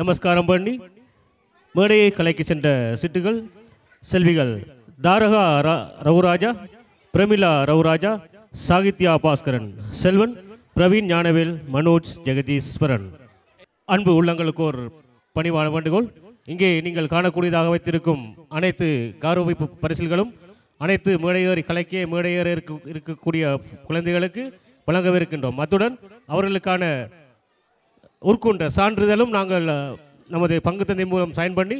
நமஸ்காரம் பண்ணி மேடையை கலைக்கு சென்ற சிட்டுகள் செல்விகள் தாரகா ரா- ரவுராஜா பிரமிளா ரவுராஜா சாகித்யா பாஸ்கரன் செல்வன் பிரவீன் ஞானவேல் மனோஜ் ஜெகதீஸ்வரன். அன்பு உள்ளங்களுக்கு ஒரு பணிவான வேண்டுகோள். இங்கே நீங்கள் காணக்கூடியதாக வைத்திருக்கும் அனைத்து கௌரவிப்பு பரிசில்களும் அனைத்து மேடையேறி கலைக்கே மேடையேற இருக்க இருக்கக்கூடிய குழந்தைகளுக்கு வழங்கவிருக்கின்றோம். அத்துடன் அவர்களுக்கான உட்கொண்ட சான்றிதழும் நாங்கள் நமது பங்கு தந்தை மூலம் சைன் பண்ணி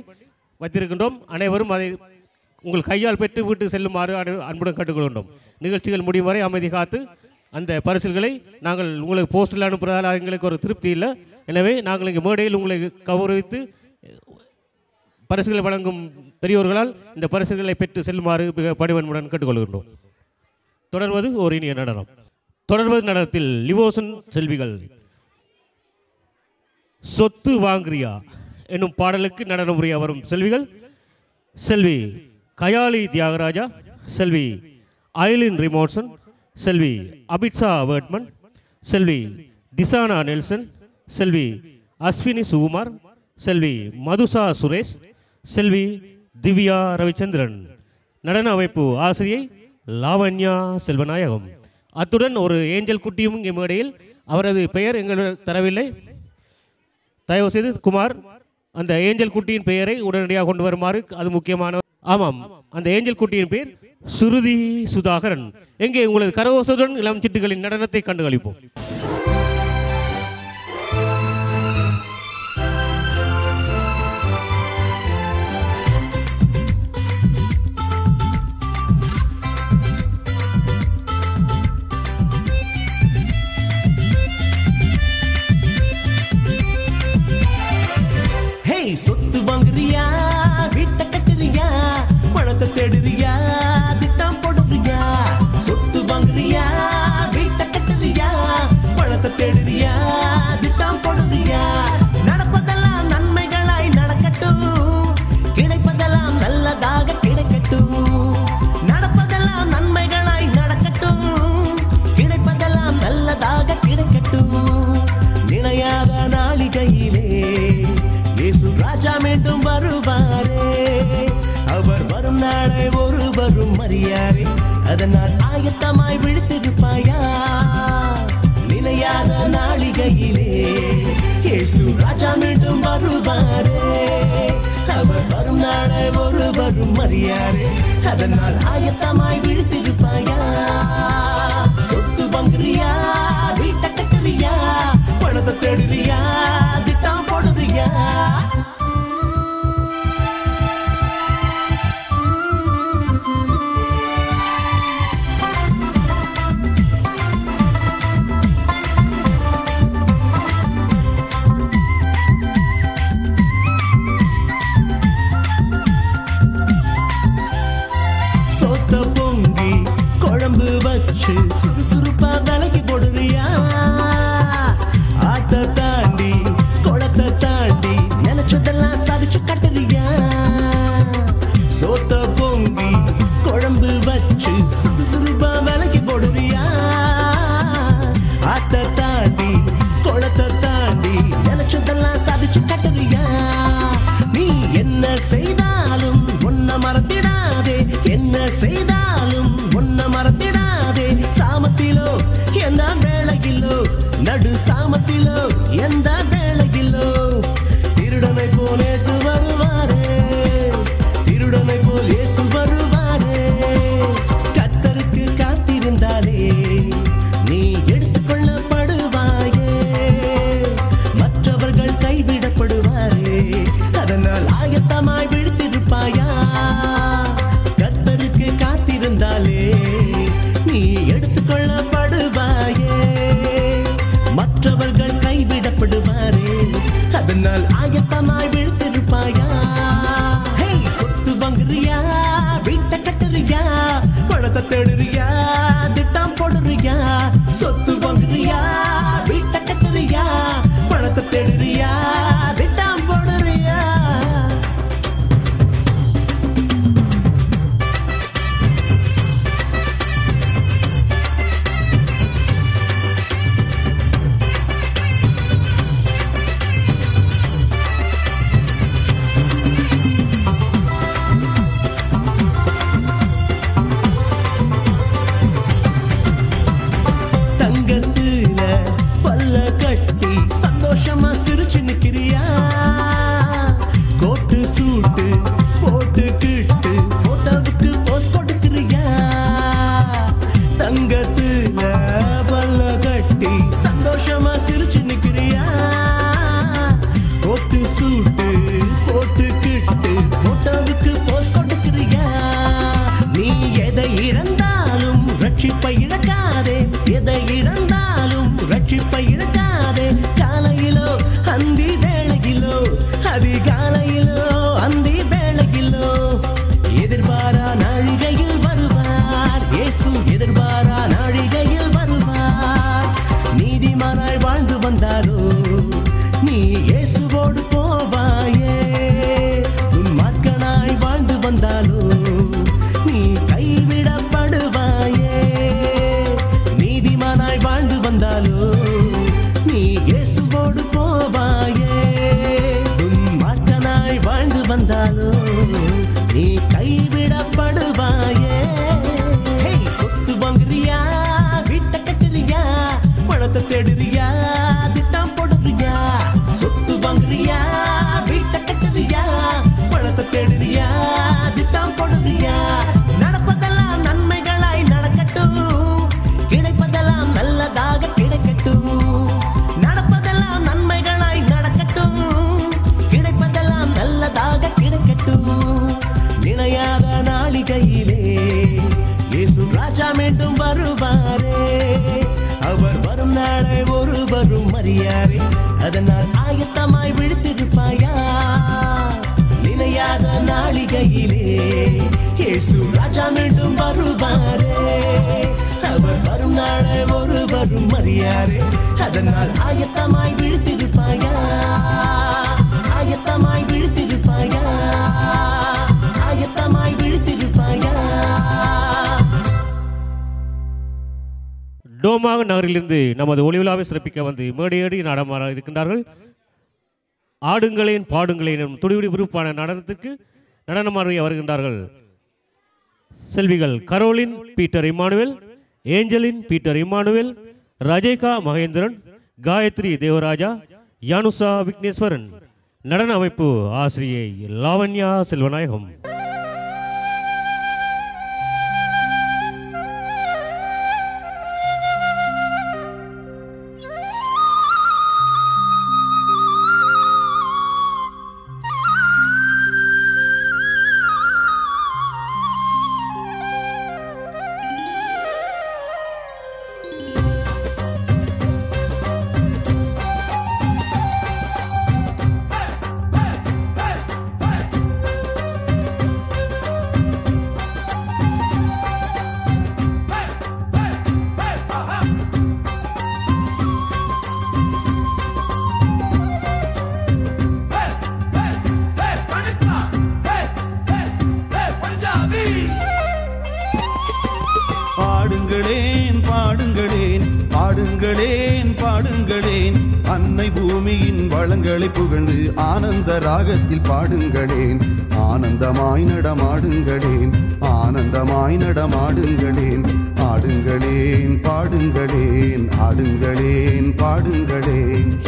வைத்திருக்கின்றோம். அனைவரும் அதை உங்கள் கையால் பெற்று வீட்டு செல்லுமாறு அன்புடன் கேட்டுக்கொள்கின்றோம். நிகழ்ச்சிகள் முடியும் வரை அமைதி காத்து அந்த பரிசல்களை நாங்கள் உங்களுக்கு போஸ்டில் அனுப்புவதால் எங்களுக்கு ஒரு திருப்தி இல்லை. எனவே நாங்கள் இங்கே மேடையில் உங்களை கௌரவித்து பரிசுகளை வழங்கும் பெரியோர்களால் இந்த பரிசுகளை பெற்று செல்லுமாறு மிக பணிவன்புடன் கேட்டுக்கொள்கின்றோம். தொடர்வது ஒரு இனிய நடனம். தொடர்வது நடனத்தில் லிவோசன் செல்விகள். சொத்து வாங்குறியா? என்னும் பாடலுக்கு நடனம் உரிய வரும். செல்விகள் செல்வி கயாலி தியாகராஜா செல்வி ஐலின் ரிமோட்சன் செல்வி அபிட்சா வேட்மன் செல்வி திசானா நெல்சன் செல்வி அஸ்வினி சுகுமார் செல்வி மதுசா சுரேஷ் செல்வி திவ்யா ரவிச்சந்திரன். நடன அமைப்பு ஆசிரியை லாவண்யா செல்வநாயகம். அத்துடன் ஒரு ஏஞ்சல் குட்டியும் இங்கே மேடையில் அவரது பெயர் எங்களிடம் தரவில்லை. தயவு செய்து குமார் அந்த ஏஞ்சல் குட்டியின் பெயரை உடனடியாக கொண்டு வருமாறு அது முக்கியமான ஆமாம் அந்த ஏஞ்சல் குட்டியின் பெயர் சுருதி சுதாகரன். எங்கே உங்களது கரகோசத்துடன் இளம் சிட்டுகளின் நடனத்தை கண்டுகளிப்போம். நாளிகையிலே இயேசு ராஜா மீண்டும் வருவாரே. அவர் வரும் நாளை ஒருவரும் அறியாரே. அதனால் ஆயத்தமாய் விழித்திருப்பாயா வச்சு சுறுசுறுப்பா விலைக்கு போடுறியா? ஆத்த தாண்டி குளத்தை தாண்டி நினைச்சதெல்லாம் சாதிச்சு கட்டுறியா? சோத்த பொங்கி குழம்பு வச்சு சுறுசுறுப்பா விலைக்கு போடுறியா? ஆத்த தாண்டி குளத்தை தாண்டி நினைச்சதெல்லாம் சாதிச்சு கட்டுறியா? நீ என்ன செய்தாலும் ஒன்ன மறந்திடாதே. என்ன செய்தாலும் நடு சாமத்திலோ எந்த கூடமாக நகரிலிருந்து நமது ஒளிவிழாவை சிறப்பிக்க வந்து மேடையேடி நடமாட இருக்கின்றார்கள். ஆடுங்களேன் பாடுங்களேன் துடிவிடி விருப்பான நடனத்துக்கு நடனமாறிய வருகின்றார்கள். செல்விகள் Caroline Peter Emmanuel Angeline Peter Emmanuel Rajeka Mahendran Gayathri Devaraja Yanusa Vigneswaran. நடன அமைப்பு ஆசிரியை லாவண்யா செல்வநாயகம். பூமியின் வளங்களை புகழ்ந்து ஆனந்த ராகத்தில் பாடுங்களேன். ஆனந்தமாய் நடமாடுங்களேன். ஆனந்தமாய் நடமாடுங்களேன். ஆடுங்களேன் பாடுங்களேன் ஆடுங்களேன் பாடுங்களேன்.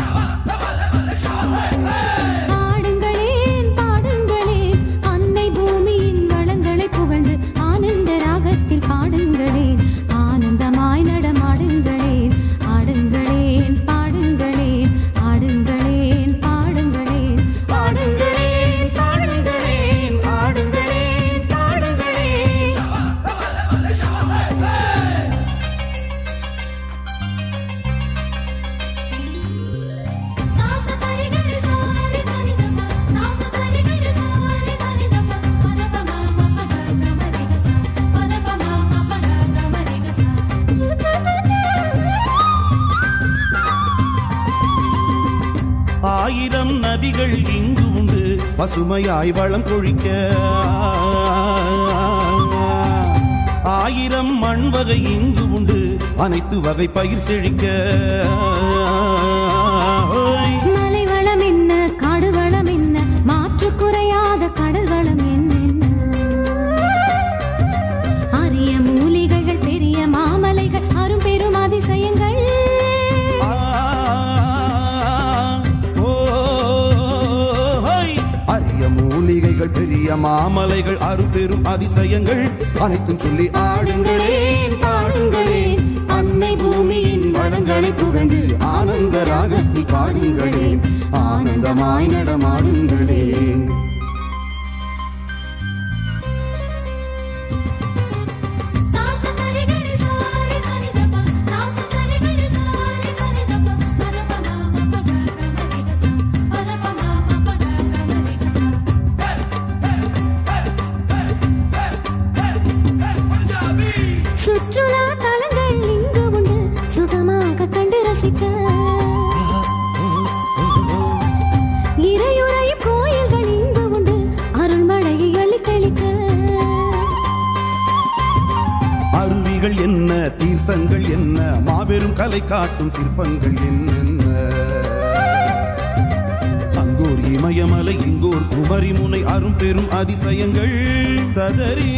பசுமையாய் வளம் கொழிக்க ஆயிரம் மண் வகை இங்கு உண்டு. அனைத்து வகை பயிர் செழிக்க. மாமலைகள் அறு பெரும் அதிசயங்கள் அனைத்தும் சொல்லி ஆடுங்களே. பாடுங்களே அன்னை பூமியின் வளங்களை புகழ்ந்து ஆனந்த ராகத்தில் பாடுங்களே ஆனந்தமாய் நடமாடுங்களே. காலை காட்டும் சிற்பங்கள் என்னென்ன? அங்கோர் இமயமலை இங்கோர் குமரி முனை அரும் பெரும் அதிசயங்கள். ததறி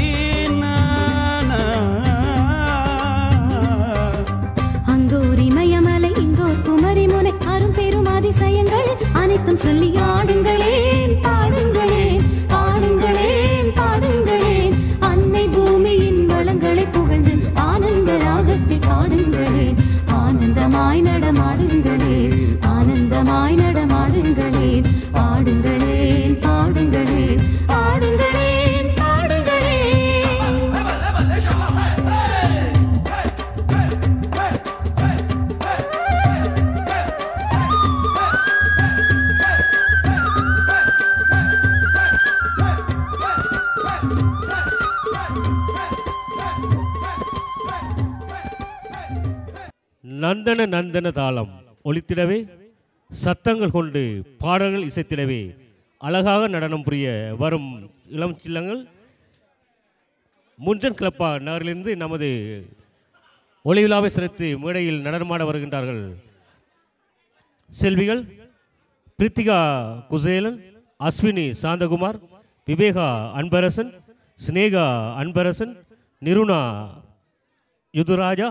அங்கோர் இமயமலை இங்கோர் குமரி முனை அரும் பெரும் அதிசயங்கள். அனைத்தும் சொல்லி ஆடுங்களே பாடுங்களே ஆனந்தமாய் நடமாடுங்களேன் ஆனந்தமாய் நந்தன நந்தன தாளம் ஒழித்திடவே சத்தங்கள் கொண்டு பாடல்கள் இசைத்திடவே அழகாக நடனம் புரிய வரும் இளம் சில்லங்கள் முன்சன் கிளப்பா நகரிலிருந்து நமது ஒளி விழாவை சிறத்து மேடையில் நடனமாட வருகின்றார்கள். செல்விகள் பிரித்திகா குசேலன் அஸ்வினி சாந்தகுமார் விவேகா அன்பரசன் ஸ்னேகா அன்பரசன் நிருணா யுதுராஜா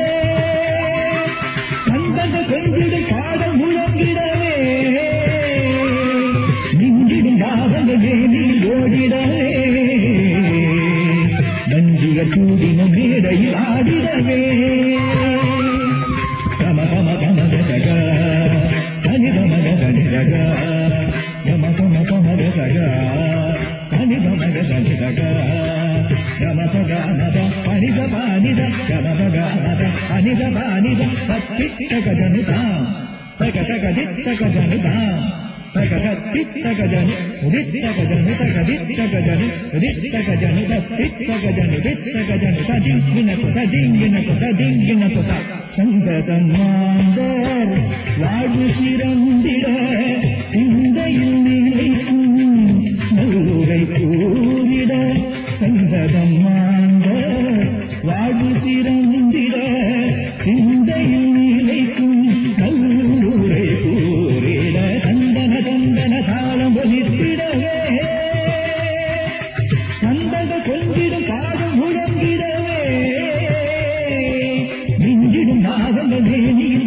பாவங்கள் வேலியில் ஓடிடவே நஞ்சிக சூடின மேடையில் ஆடிடவே கம கம கம கசக சனி கம கசனி சக கம கம கம கசக சனி கம கசனி சக கம சக மத பனித பானித கம சக மத பனித பானித சத்தித்த கஜனுதா தக தக தித்த கஜனுதா தக தித்த கஜனு உதித்த கஜனு தக தித்த கஜனு உதித்த கஜனு தித்த கஜனு தித்த கஜனு சதிங்கின சதிங்கின சதிங்கின சந்ததம் மாந்தர் வாழ்வு சிறந்திட சிந்தையில் நிலைக்கும்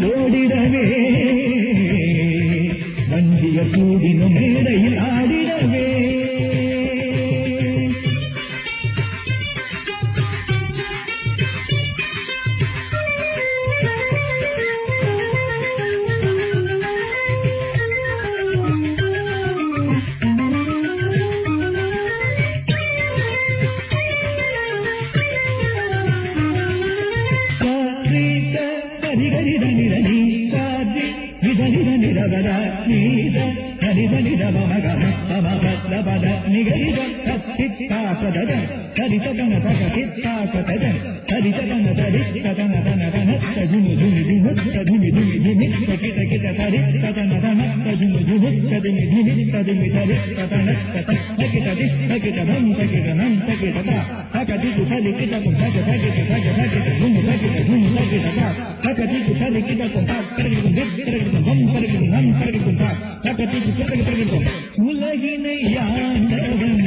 ನೋಡಿಡವೇ ಮಂಜಿಯ ಕೂಡಿನ பதத கரித கன தரி கதன தன தன தஜுனு ஜுனி ஜுனு தஜுனி ஜுனி ஜுனி தகித கித தரி கதன தன தஜுனு ஜுனு தஜுனி ஜுனி தஜுனி தரி கதன கத தகித தி தகித நம் தகித நம் தகித தா தகதி குதலி கித கும் தக தகித தக தகித ஜுனு தகித ஜுனு தகித தா தகதி குதலி கித கும் தா கரகி கும் திக் கரகி கும் நம் கரகி உலகினை யாண்டவன்